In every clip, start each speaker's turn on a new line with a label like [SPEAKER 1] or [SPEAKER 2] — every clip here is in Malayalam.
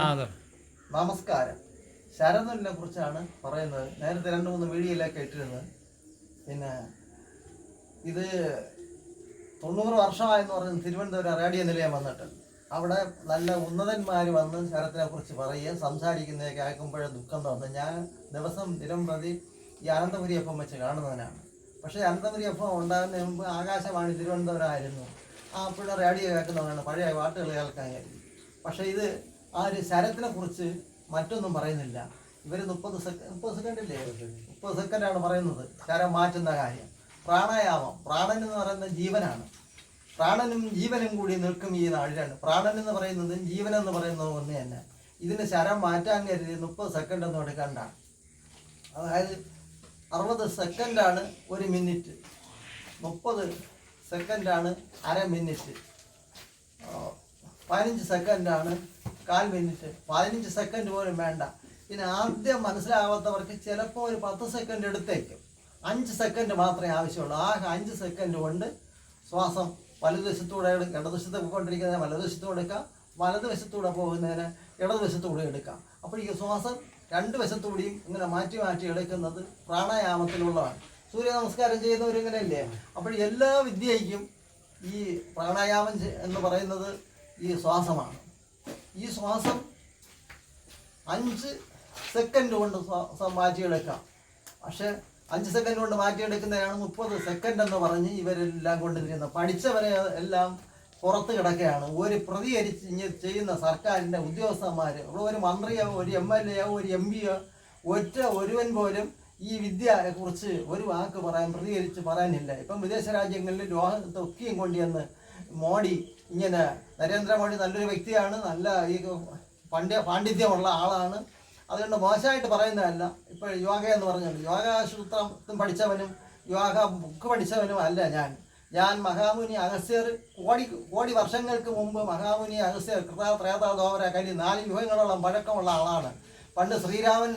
[SPEAKER 1] നമസ്കാരം. ശരതുലിനെ കുറിച്ചാണ് പറയുന്നത്. നേരത്തെ രണ്ട് മൂന്ന് വീഡിയോയിലൊക്കെ ഇട്ടിരുന്നത്. പിന്നെ ഇത് തൊണ്ണൂറ് വർഷമായെന്ന് പറഞ്ഞ് തിരുവനന്തപുരം റേഡിയോ നിലയം വന്നിട്ട് അവിടെ നല്ല ഉന്നതന്മാർ വന്ന് ശരത്തിനെ കുറിച്ച് പറയുകയും സംസാരിക്കുന്നതൊക്കെ കേൾക്കുമ്പോഴേ ദുഃഖം തോന്നുന്നു ഞാൻ ദിവസം ദിനം പ്രതി ഈ അനന്തപുരി എപ്പം വെച്ച് കാണുന്നവനാണ്. പക്ഷേ അനന്തപുരി എഫ് എം ഉണ്ടാകുന്ന മുമ്പ് ആകാശവാണി തിരുവനന്തപുരം ആയിരുന്നു ആ അപ്പോഴും റേഡിയോ കേൾക്കുന്നവനാണ്. പഴയ പാട്ടുകൾ കേൾക്കാൻ കഴിയും പക്ഷേ ഇത് ആ ഒരു ശരത്തിനെ കുറിച്ച് മറ്റൊന്നും പറയുന്നില്ല. ഇവർ മുപ്പത് സെക്കൻഡ് മുപ്പത് സെക്കൻഡ് ഇല്ലേ? മുപ്പത് സെക്കൻഡാണ് പറയുന്നത്. ശരം മാറ്റുന്ന കാര്യം. പ്രാണായാമം. പ്രാണൻ എന്ന് പറയുന്നത് ജീവനാണ്. പ്രാണനും ജീവനും കൂടി നിൽക്കും ഈ നാഴിലാണ് പ്രാണൻ എന്ന് പറയുന്നത് ജീവൻ എന്ന് പറയുന്നത് ഒന്ന് തന്നെ. ഇതിന് ശരം മാറ്റാൻ കരുതി മുപ്പത് സെക്കൻഡ് ഒന്നും എടുക്കണ്ട. അതായത് അറുപത് സെക്കൻഡാണ് ഒരു മിനിറ്റ് മുപ്പത് സെക്കൻഡാണ് അര മിനിറ്റ് പതിനഞ്ച് സെക്കൻഡാണ് കാൽ മിനിറ്റ് പതിനഞ്ച് സെക്കൻഡ് പോലും വേണ്ട. ഇനി ആദ്യം മനസ്സിലാവാത്തവർക്ക് ചിലപ്പോൾ ഒരു പത്ത് സെക്കൻഡ് എടുത്തേക്കും. അഞ്ച് സെക്കൻഡ് മാത്രമേ ആവശ്യമുള്ളൂ. ആ അഞ്ച് സെക്കൻഡ് കൊണ്ട് ശ്വാസം വലതുവശത്തൂടെ ഇടതുവശത്ത് പോയിക്കൊണ്ടിരിക്കുന്നതിന് വലതുവശത്തൂടെ എടുക്കാം. വലതുവശത്തൂടെ പോകുന്നതിന് ഇടതുവശത്തൂടെ എടുക്കാം. അപ്പോൾ ഈ ശ്വാസം രണ്ട് വശത്തൂടെയും ഇങ്ങനെ മാറ്റി മാറ്റി എടുക്കുന്നത് പ്രാണായാമത്തിലുള്ളതാണ്. സൂര്യ നമസ്കാരം ചെയ്യുന്നവരിങ്ങനെയല്ലേ അപ്പോൾ എല്ലാ വിദ്യയ്ക്കും ഈ പ്രാണായാമം എന്ന് പറയുന്നത് ഈ ശ്വാസമാണ്. ഈ ശ്വാസം അഞ്ച് സെക്കൻഡ് കൊണ്ട് മാറ്റിയെടുക്കാം. പക്ഷെ അഞ്ച് സെക്കൻഡ് കൊണ്ട് മാറ്റിയെടുക്കുന്നതാണ് മുപ്പത് സെക്കൻഡ് എന്ന് പറഞ്ഞ് ഇവരെല്ലാം കൊണ്ടിരിക്കുന്നത്. പഠിച്ചവരെ എല്ലാം പുറത്ത് കിടക്കുകയാണ്. ഒരു പ്രതികരിച്ച് ചെയ്യുന്ന സർക്കാരിന്റെ ഉദ്യോഗസ്ഥന്മാർ ഒരു മന്ത്രിയോ ഒരു എം എൽ എയോ ഒരു എം പിയോ ഒറ്റ ഒരുവൻ പോലും ഈ വിദ്യയെ കുറിച്ച് ഒരു വാക്ക് പറയാൻ പ്രതികരിച്ച് പറയാനില്ല. ഇപ്പം വിദേശ രാജ്യങ്ങളിൽ ലോകത്തൊക്കെയും കൊണ്ടുവന്ന് മോഡി ഇങ്ങനെ നരേന്ദ്രമോദി നല്ലൊരു വ്യക്തിയാണ് നല്ല ഈ പണ്ഡ്യ പാണ്ഡിത്യമുള്ള ആളാണ്. അതുകൊണ്ട് മോശമായിട്ട് പറയുന്നതല്ല. ഇപ്പോൾ യോഗ എന്ന് പറഞ്ഞത് യോഗാസൂത്രം പഠിച്ചവനും യോഗ ബുക്ക് പഠിച്ചവനും അല്ല ഞാൻ. ഞാൻ മഹാമുനി അഗസ്യർ കോടി കോടി വർഷങ്ങൾക്ക് മുമ്പ് മഹാമുനി അഗസ്യർ കൃതാ ത്രേതാ ദോവര കലി നാല് യുഗങ്ങളോളം പഴക്കമുള്ള ആളാണ്. പണ്ട് ശ്രീരാമൻ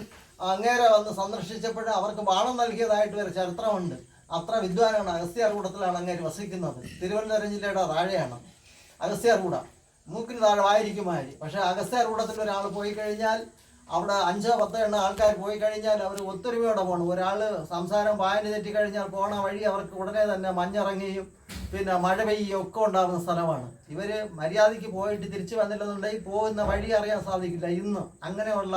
[SPEAKER 1] അങ്ങേരെ വന്ന് സന്ദർശിച്ചപ്പോൾ അവർക്ക് ബാണം നൽകിയതായിട്ട് ഒരു ചരിത്രമുണ്ട്. അത്ര വിദ്വാനാണ് അഗസ്ത്യാർകൂടത്തിലാണ് അങ്ങേര് വസിക്കുന്നത്. തിരുവനന്തപുരം ജില്ലയുടെ താഴെയാണ്. അഗസ്ത്യാർകൂട മൂക്കിന് താഴെ പക്ഷെ പക്ഷേ റൂഢത്തിൽ ഒരാൾ പോയി കഴിഞ്ഞാൽ അവിടെ അഞ്ചോ പത്തോ എണ്ണ ആൾക്കാർ പോയി കഴിഞ്ഞാൽ അവർ ഒത്തൊരുമയോടെ പോകണം ഒരാൾ സംസാരം വായന തെറ്റിക്കഴിഞ്ഞാൽ പോണ വഴി അവർക്ക് ഉടനെ തന്നെ മഞ്ഞിറങ്ങുകയും പിന്നെ മഴ പെയ്യുകയും ഒക്കെ ഉണ്ടാകുന്ന സ്ഥലമാണ്. ഇവർ മര്യാദയ്ക്ക് പോയിട്ട് തിരിച്ചു വന്നില്ലെന്നുണ്ടെങ്കിൽ പോകുന്ന വഴി അറിയാൻ സാധിക്കില്ല. ഇന്ന് അങ്ങനെയുള്ള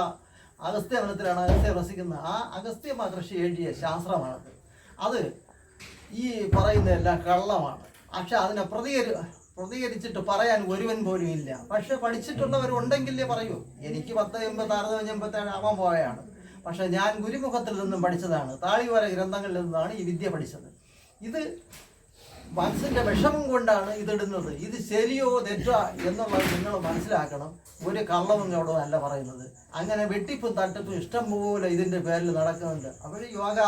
[SPEAKER 1] അഗസ്ത്യ വനത്തിലാണ് അഗസ്ത്യ വസിക്കുന്നത്. ആ അഗസ്ത്യ മഹർഷി എഴുതിയ ശാസ്ത്രമാണത്. അത് ഈ പറയുന്നതെല്ലാം കള്ളമാണ്. പക്ഷെ അതിനെ പ്രതികരി പ്രതികരിച്ചിട്ട് പറയാൻ ഒരുവൻ പോലും ഇല്ല. പക്ഷെ പഠിച്ചിട്ടുള്ളവരുണ്ടെങ്കിലേ പറയൂ. എനിക്ക് പത്ത് എൺപത്തി അറുപത് എൺപത്തേഴ് ആവാൻ പോയാണ്. പക്ഷെ ഞാൻ ഗുരുമുഖത്തിൽ നിന്നും പഠിച്ചതാണ്. താളിവര ഗ്രന്ഥങ്ങളിൽ നിന്നാണ് ഈ വിദ്യ പഠിച്ചത്. ഇത് മനസ്സിന്റെ വിഷമം കൊണ്ടാണ് ഇതിടുന്നത്. ഇത് ശരിയോ തെറ്റോ എന്നുള്ളത് നിങ്ങൾ മനസ്സിലാക്കണം. ഒരു കള്ളവും അവിടെ അല്ല പറയുന്നത്. അങ്ങനെ വെട്ടിപ്പും തട്ടിപ്പും ഇഷ്ടം പോലെ ഇതിന്റെ പേരിൽ നടക്കുന്നുണ്ട്. അപ്പോൾ യോഗ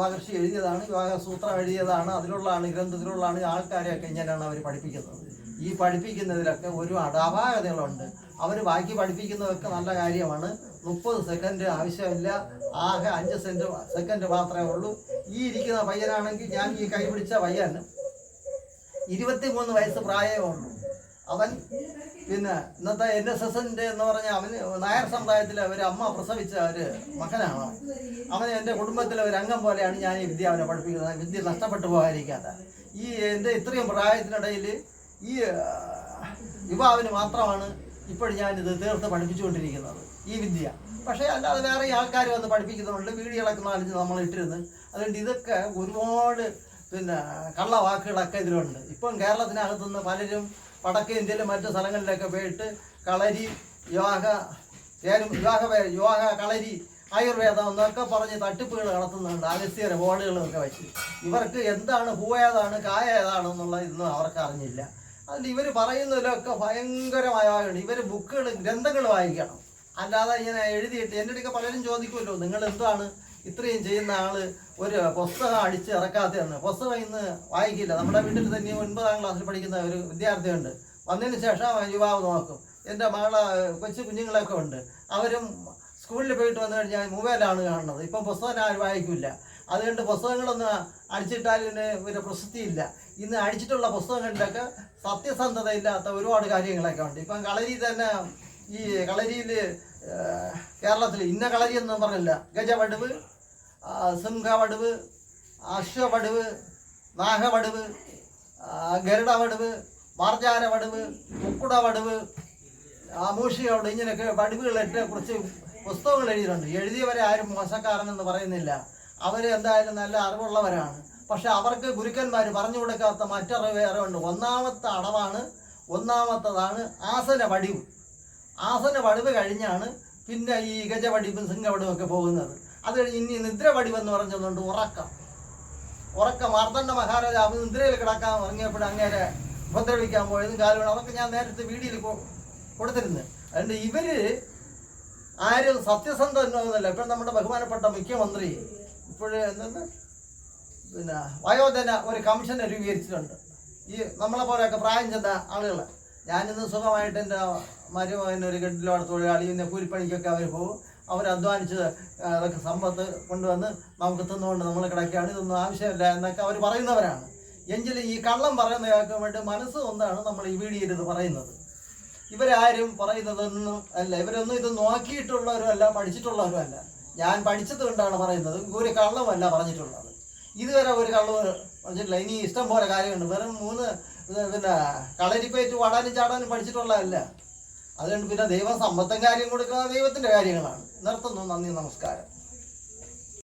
[SPEAKER 1] മഹർഷി എഴുതിയതാണ് യോഗ സൂത്രം എഴുതിയതാണ്. അതിലുള്ളതാണ് ഗ്രന്ഥത്തിലുള്ളതാണ് ആൾക്കാരെയൊക്കെ ഇങ്ങനെയാണ് അവർ പഠിപ്പിക്കുന്നത്. ഈ പഠിപ്പിക്കുന്നതിലൊക്കെ ഒരു അപാകതകളുണ്ട് അവർ ബാക്കി പഠിപ്പിക്കുന്നതൊക്കെ നല്ല കാര്യമാണ്. മുപ്പത് സെക്കൻഡ് ആവശ്യമില്ല. ആകെ അഞ്ച് സെന്റ് സെക്കൻഡ് മാത്രമേ ഉള്ളൂ. ഈ ഇരിക്കുന്ന പയ്യനാണെങ്കിൽ ഞാൻ ഈ കൈ പിടിച്ച പയ്യൻ ഇരുപത്തിമൂന്ന് വയസ്സ് പ്രായമേ ഉള്ളൂ. അവൻ പിന്നെ ഇന്നത്തെ എൻ എസ് എസിന്റെ എന്ന് പറഞ്ഞാൽ അവന് നായർ സമുദായത്തിലെ ഒരു അമ്മ പ്രസവിച്ച ഒരു മകനാണ് അവൻ. എന്റെ എന്റെ കുടുംബത്തിലെ ഒരു അംഗം പോലെയാണ് ഞാൻ ഈ വിദ്യ അവനെ പഠിപ്പിക്കുന്നത്. വിദ്യ നഷ്ടപ്പെട്ടു പോകാതിരിക്കാത്ത. ഈ എന്റെ ഇത്രയും പ്രായത്തിനിടയിൽ ഈ യുവാവിന് മാത്രമാണ് ഇപ്പോൾ ഞാനിത് തീർത്ത് പഠിപ്പിച്ചുകൊണ്ടിരിക്കുന്നത് ഈ വിദ്യ. പക്ഷേ അല്ലാതെ വേറെ ആൾക്കാർ വന്ന് പഠിപ്പിക്കുന്നുണ്ട്. വീഡിയോകളൊക്കെ നാലഞ്ച് നമ്മൾ ഇട്ടിരുന്നു. അതുകൊണ്ട് ഇതൊക്കെ ഒരുപാട് പിന്നെ കള്ള വാക്കുകളൊക്കെ ഇതിലുണ്ട്. ഇപ്പം കേരളത്തിനകത്തുനിന്ന് പലരും വടക്കേ ഇന്ത്യയിലും മറ്റു സ്ഥലങ്ങളിലൊക്കെ പോയിട്ട് കളരി യോഗ ഏലും യോഗ കളരി ആയുർവേദം എന്നൊക്കെ പറഞ്ഞ് തട്ടിപ്പുകൾ നടത്തുന്നുണ്ട്. അഗസ്ത്യര ബോർഡുകളൊക്കെ വെച്ച്. ഇവർക്ക് എന്താണ് പൂ ഏതാണ് കായ ഏതാണെന്നുള്ള ഇതൊന്നും അവർക്ക് അറിഞ്ഞില്ല. അതിൽ ഇവർ പറയുന്നതിലൊക്കെ ഭയങ്കരമായ ഇവർ ബുക്കുകൾ ഗ്രന്ഥങ്ങൾ വായിക്കണം. അല്ലാതെ ഇങ്ങനെ എഴുതിയിട്ട് എന്റെ അടുക്ക പലരും ചോദിക്കുമല്ലോ നിങ്ങൾ എന്താണ് ഇത്രയും ചെയ്യുന്ന ആൾ ഒരു പുസ്തകം അടിച്ച് ഇറക്കാത്തതെന്ന്. പുസ്തകം ഇന്ന് വായിക്കില്ല. നമ്മുടെ വീട്ടിൽ തന്നെ ഒൻപതാം ക്ലാസ്സിൽ പഠിക്കുന്ന ഒരു വിദ്യാർത്ഥിയുണ്ട്. വന്നതിന് ശേഷം യുവാവ് നോക്കും. എന്റെ മകളെ കൊച്ചു കുഞ്ഞുങ്ങളൊക്കെ ഉണ്ട്. അവരും സ്കൂളിൽ പോയിട്ട് വന്നു കഴിഞ്ഞാൽ മൊബൈലാണ് കാണുന്നത്. ഇപ്പം പുസ്തകം ആരും വായിക്കില്ല. അതുകൊണ്ട് പുസ്തകങ്ങളൊന്നും അടിച്ചിട്ടാൽ ഇതിന് ഒരു പ്രസക്തിയില്ല. ഇന്ന് അടിച്ചിട്ടുള്ള പുസ്തകങ്ങളിലൊക്കെ സത്യസന്ധതയില്ലാത്ത ഒരുപാട് കാര്യങ്ങളൊക്കെ ഉണ്ട്. ഇപ്പം കളരി തന്നെ ഈ കളരിയിൽ കേരളത്തിൽ ഇന്ന കളരി എന്ന് പറഞ്ഞില്ല. ഗജവടുവ് സിംഹവടുവ് അശ്വവടുവ് നാഗവടുവ് ഗരുഡവടുവ് മാർജാര വടുവ് മുക്കുട വടുവ് ഇങ്ങനെയൊക്കെ വടിവുകളിട്ട് കുറച്ച് പുസ്തകങ്ങൾ എഴുതിയിട്ടുണ്ട്. എഴുതിയവരെ ആരും മോശക്കാരനെന്ന് പറയുന്നില്ല. അവർ എന്തായാലും നല്ല അറിവുള്ളവരാണ്. പക്ഷെ അവർക്ക് ഗുരുക്കന്മാർ പറഞ്ഞു കൊടുക്കാത്ത മറ്ററിവ് വേറെ ഉണ്ട്. ഒന്നാമത്തെ അടവാണ് ഒന്നാമത്തതാണ് ആസന വടിവ് ആസന വടിവ് കഴിഞ്ഞാണ് പിന്നെ ഈ ഗജവടിവും സിംഗവടിവും ഒക്കെ പോകുന്നത്. അത് ഇനി നിദ്ര വടിവെന്ന് പറഞ്ഞതുകൊണ്ട് ഉറക്കം. ഉറക്കം മാർത്തണ്ഡ മഹാരാജാവ് നിദ്രയിൽ കിടക്കാൻ ഇറങ്ങിയപ്പോൾ അങ്ങേരെ ഉപദ്രവിക്കാൻ പോയതും കാലമാണ് അതൊക്കെ ഞാൻ നേരത്തെ വീഡിയോയിൽ കൊടുത്തിരുന്നു. അതുകൊണ്ട് ഇവർ ആരും സത്യസന്ധനൊന്നുമല്ല ഇപ്പം നമ്മുടെ ബഹുമാനപ്പെട്ട മുഖ്യമന്ത്രി ഇപ്പോഴേ എന്താണ് പിന്നെ വയോധന ഒരു കമ്മീഷനെ രൂപീകരിച്ചിട്ടുണ്ട്. ഈ നമ്മളെ പോലെയൊക്കെ പ്രായം ചെന്ന ആളുകൾ ഞാനിന്ന് സുഖമായിട്ട് എന്റെ മരുമകൻ ഒരു കെട്ടിലോടെ തൊഴിലാളി പിന്നെ കൂലിപ്പണിക്കൊക്കെ അവർ പോകും അവർ അധ്വാനിച്ച് അതൊക്കെ സമ്പത്ത് കൊണ്ടുവന്ന് നമുക്ക് തിന്നുകൊണ്ട് നമ്മൾ കിടക്കുകയാണ്. ഇതൊന്നും ആവശ്യമില്ല എന്നൊക്കെ അവർ പറയുന്നവരാണ്. എങ്കിലും ഈ കള്ളം പറയുന്ന കേൾക്കാൻ വേണ്ടി മനസ്സ് ഒന്നാണ് നമ്മൾ ഈ വീഡിയോയിൽ ഇത് പറയുന്നത്. ഇവരാരും പറയുന്നതൊന്നും അല്ല. ഇവരൊന്നും ഇത് നോക്കിയിട്ടുള്ളവരും അല്ല പഠിച്ചിട്ടുള്ളവരും അല്ല. ഞാൻ പഠിച്ചത് കൊണ്ടാണ് പറയുന്നത്. ഒരു കള്ളമല്ല പറഞ്ഞിട്ടുള്ളത്. ഇതുവരെ ഒരു കള്ളവ് പറഞ്ഞിട്ടില്ല. ഇനി ഇഷ്ടം പോലെ കാര്യമുണ്ട് വെറും മൂന്ന് പിന്നെ കളരിപ്പേറ്റ് വടാനും ചാടാനും പഠിച്ചിട്ടുള്ളതല്ല. അതുകൊണ്ട് പിന്നെ ദൈവം സമ്പത്തും കാര്യം കൊടുക്കുന്നത് ദൈവത്തിന്റെ കാര്യങ്ങളാണ്. നിർത്തുന്നു. നന്ദി നമസ്കാരം.